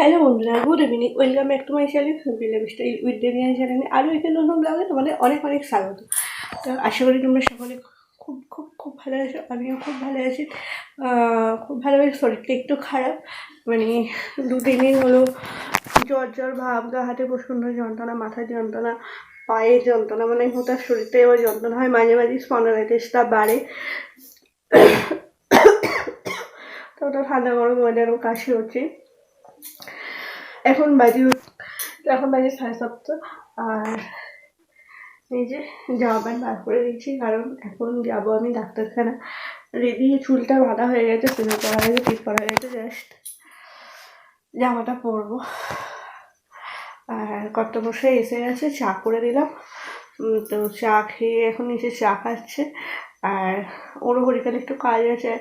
Hello বন্ধুরা good evening welcome back to my channel বিলেবিস্টা with দেবিয়ান চ্যানেলে আরও একটি নতুন ব্লগে তোমাদের অনেক অনেক স্বাগত। তো আশা করি তোমরা সকলে খুব খুব খুব ভালো আছো, আমিও খুব ভালো আছি। খুব ভালো শরীরটা একটু খারাপ মানে দু, তিন দিন হলো জ্বর জ্বর, ভাব, গা, হাতে প্রচণ্ড যন্ত্রণা মাথার যন্ত্রণা পায়ের যন্ত্রণা মানে হঠাৎ শরীরটা এবার যন্ত্রণা হয়, মাঝে মাঝে স্পন্ডালাইটিসটা বাড়ে। তো ওটা ঠান্ডা গরম ওয়েদারও কাশি হচ্ছে। এখন বাজে এখন বাজে সাড়ে সাতটা, আর এই যে জামা প্যান্ট বার করে দিচ্ছি কারণ এখন যাব আমি ডাক্তারখানা। রেডি, চুলটা বাঁধা হয়ে গেছে চুল করা হয়ে গেছে করা হয়ে গেছে জাস্ট জামাটা পরবো। আর কত বসে এসে গেছে, চা করে দিলাম। তো চা খেয়ে এখন এসে চা খাচ্ছে। আর ওরও হরিকালে একটু কাজ আছে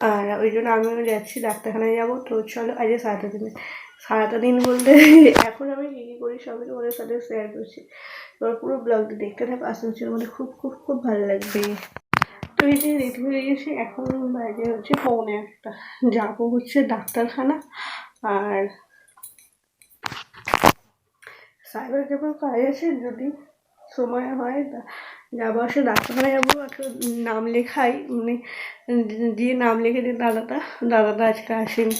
আর ওই জন্য আমিও যাচ্ছি ডাক্তারখানায় যাব। তো চলো, আজকে সারাটা দিন সারাটা দিন বলতে এখন আমি কী কী করি সবই তোমাদের সাথে শেয়ার করছি। তোর পুরো ব্লগটা দেখতে থাকো আসানসোলের মধ্যে খুব খুব খুব ভালো লাগবে। তো এই যে রেডি হয়ে গেছি, এখন বাইরে হচ্ছে পৌনে একটা। যাব হচ্ছে ডাক্তারখানা, আর সাইবার ক্যাফের কাজ আছে, যদি সময় হয় তা যাব আসে ডাক্তারখানায় যাব, একটা নাম লেখাই মানে গিয়ে নাম লিখে দিই, দাদাটা দাদাটা আজকে আসেনি,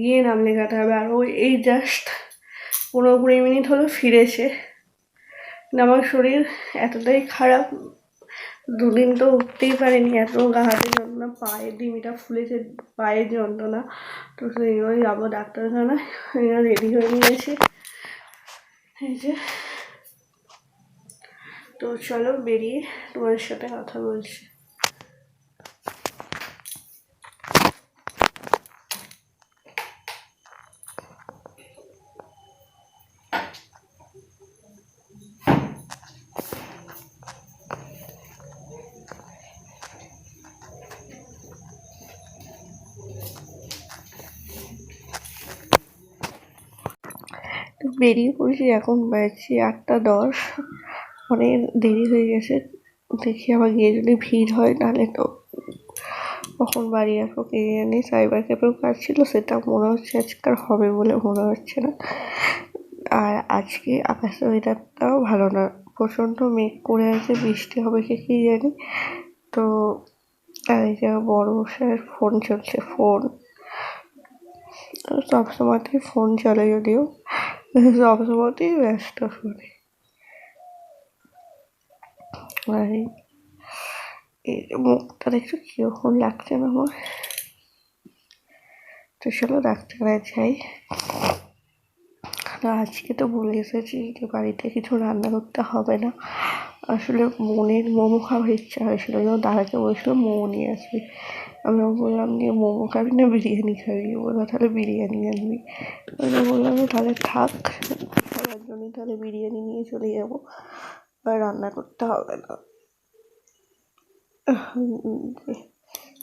গিয়ে নাম লেখাতে হবে, আর ওই এই জাস্ট পনেরো কুড়ি মিনিট হলো ফিরেছে আমার শরীর এতটাই খারাপ, দুদিন তো উঠতেই পারিনি, এত গা হাতে যন্ত্রণা পায়ের ডিমিটা ফুলেছে পায়ের যন্ত্রণা, তো সেই জন্য যাব ডাক্তারখানায় রেডি হয়ে নিয়েছি, এই যে তো চলো বেরিয়ে তোমাদের সাথে কথা বলছি। বেরিয়ে পড়েছি এখন বাজছে আটটা দশ। অনেক দেরি হয়ে গেছে, দেখি আবার গিয়ে যদি ভিড় হয় নাহলে তো কখন বাড়ি আসব কে জানি সাইবার ক্যাফেও কাজ ছিল, সেটা মনে হচ্ছে আজকে আর হবে বলে মনে হচ্ছে না। আর আজকে আকাশের ওয়েদারটাও ভালো না, প্রচণ্ড মেঘ করে আছে, বৃষ্টি হবে কি কী জানি। তো এই যে বড় মশাইয়ের ফোন চলছে ফোন সব সময়তেই ফোন চলে যদিও সব সময়তেই ব্যস্ত ফোনে আর এই- মুখটা একটু কীরকম লাগছে না আমার? তো চলো ডাক্তারখানায় যাই। আজকে তো বলে এসেছি যে বাড়িতে কিছু রান্না করতে হবে না। আসলে মনের মোমো খাওয়ার ইচ্ছা হয়েছিল যেন দাদাকে বলেছিল মোমো নিয়ে আসবি। আমি বললাম যে মোমো খাবি না, বিরিয়ানি খাবি? ও বলল, তাহলে বিরিয়ানি আনবি। আমি বললাম, তাহলে থাক জন্য তাহলে বিরিয়ানি নিয়ে চলে যাব। আর রান্না করতে হবে না।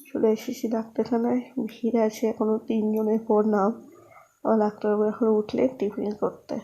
চলে এসেছি ডাক্তারখানায়। ভিড় আছে এখনও তিনজনের পর নাম। আমার ডাক্তারবাবু এখন উঠলে টিফিন করতে।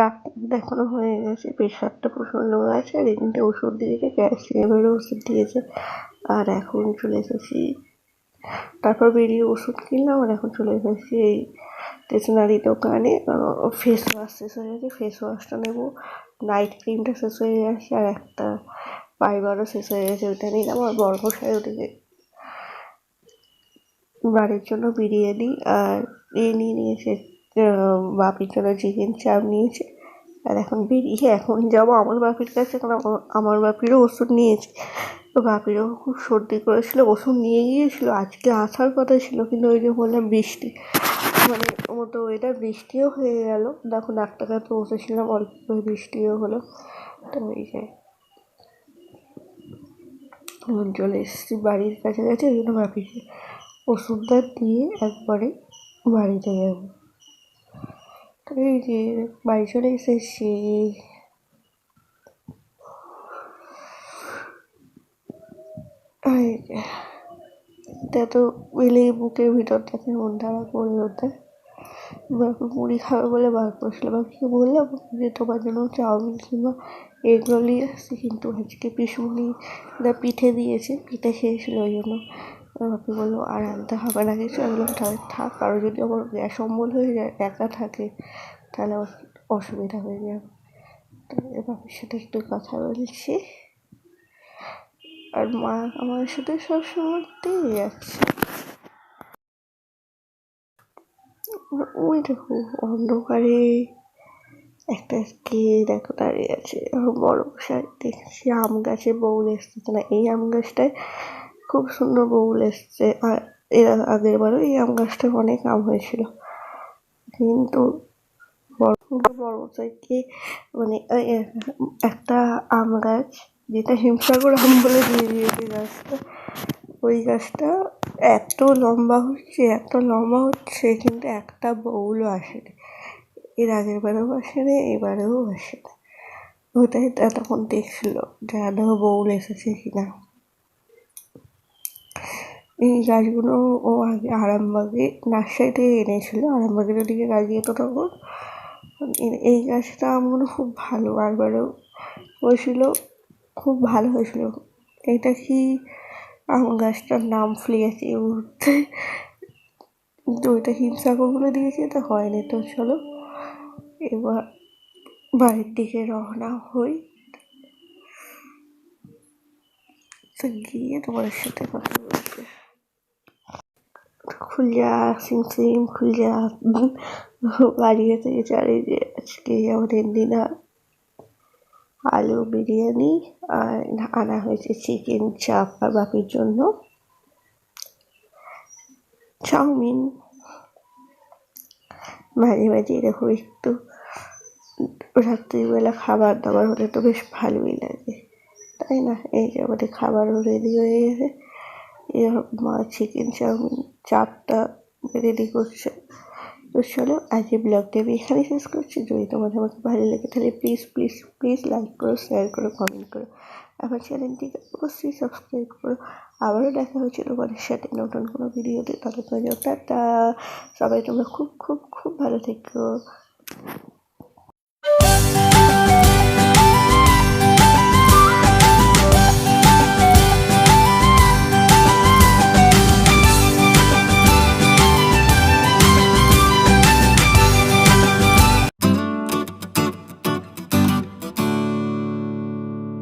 ডাক্তার দেখানো হয়ে গেছে প্রেশারটা প্রচণ্ড আছে, আর এদিনটা ওষুধ দিয়েছে ক্যালসিয়ামেরও ওষুধ দিয়েছে, আর এখন চলে এসেছি। তারপর বেরিয়ে ওষুধ কিনলাম, আর এখন চলে এসেছি এই স্টেশনারি দোকানে ফেস ওয়াশ শেষ হয়ে গেছে ফেস ওয়াশটা নেব। নাইট ক্রিমটা শেষ হয়ে গেছে, আর একটা পাইবারও শেষ হয়ে গেছে, ওইটা নিলাম, আর বর্মশাই ওদিকে বাড়ির জন্য বিরিয়ানি, আর এ নিয়ে নিয়েছে বাপির জন্য চিকেন চাপ নিয়েছে, আর এখন বেরিয়ে এখন যাব আমার বাপির কাছে, কারণ আমার- বাপিরও ওষুধ নিয়েছে। তো বাপিরও খুব সর্দি করেছিল, ওষুধ নিয়ে গিয়েছিল, আজকে আসার কথা ছিল, কিন্তু ওই যে বললাম বৃষ্টি। মানে মতো ওয়েদার বৃষ্টিও হয়ে গেল। দেখো ডাক্তার কাছে বসেছিলাম, অল্প করে বৃষ্টিও হলো। তো এই যে চলে এসেছি বাড়ির কাছাকাছি, ওই জন্য বাপিকে ওষুধটা দিয়ে একবারে বাড়িতে যাব। এই যে বাড়ি চলে এসেছি। এটা তো এলেই বুকের ভিতরটা কেমন ধারা করে ওঠে। মুড়ি খাবে বলে বার করেছিল বাপিকে বললাম? যে তোমার জন্য চাউমিন কিংবা এগ রোল নিয়ে আসছি কিন্তু আজকে পিসুমনি পিঠে দিয়েছে। পিঠে খেয়েছিল ওই জন্য। বাপি বলল, আর আনতে হবে না কিছু, আমি বললাম তাহলে থাক, কারও যদি আমার গ্যাস অম্বল হয়ে যায়, একা থাকে, তাহলে অস- অসুবিধা হয়ে যাবে। তো এ বাপির সাথে একটু কথা বলছি। আর মা আমার সাথে সবসময় দিয়ে যাচ্ছে ওই দেখো, অন্ধকারে একটা কে দেখো দাঁড়িয়ে আছে বড় মশাই দেখছি, আম গাছে বউ এসতেছে না এই আম গাছটায় খুব সুন্দর বউল এসছে। আর এর আগের বারও এই আম গাছটা অনেক আম হয়েছিল। কিন্তু মশাইকে মানে একটা আম গাছ যেটা হিমসাগর আম বলে দিয়ে দিয়েছে গাছটা, ওই গাছটা এত লম্বা হচ্ছে, এত লম্বা হচ্ছে, কিন্তু একটা বউলও আসেনি। এর আগের বারেও আসেনি এবারেও আসেনি। ওটাই তখন দেখছিল যে আদৌ বউল এসেছে কিনা। এই গাছগুলো ও আগে আরামবাগে নার্সারি থেকে এনেছিল। আরামবাগের ওদিকে গাছ যেত তখন এই গাছটা আমগুলো খুব ভালো আরবারও হয়েছিল। খুব ভালো হয়েছিল। এটা কি আম গাছটার নাম ভুলে গেছি এই মুহূর্তে? কিন্তু ওইটা হিমসাগর বলে দিয়েছে, এটা হয়নি। তো চলো, এবার বাড়ির দিকে রওনা হই। তো গিয়ে তোমার সাথে কথা বলতে খুলজা সিম সিম খুলজা বাড়ি থেকে চারি যে আজকে আমাদের ডিনার আলু বিরিয়ানি আর আনা হয়েছে চিকেন চাপ আর বাপির জন্য। চাউমিন। মাঝে মাঝে এরকম একটু রাত্রিবেলা খাবার দাবার হলে তো বেশ ভালোই লাগে। তাই না? এই যে আমাদের খাবারও রেডি হয়ে গেছে। মা চিকেন চাউমিন চাপটা রেডি করছে। তো চলো আজ এই ব্লগটা আমি এখানে শেষ করছি। যদি তোমাদের আমাকে ভালো লাগে তাহলে প্লিজ প্লিজ প্লিজ লাইক করো শেয়ার করো কমেন্ট করো। আমার চ্যানেলটিকে অবশ্যই সাবস্ক্রাইব করো। আবারও দেখা হচ্ছে তোমাদের সাথে নতুন কোনো ভিডিওতে ততক্ষণ টাটা। সবাই তোমরা খুব খুব খুব ভালো থেকো।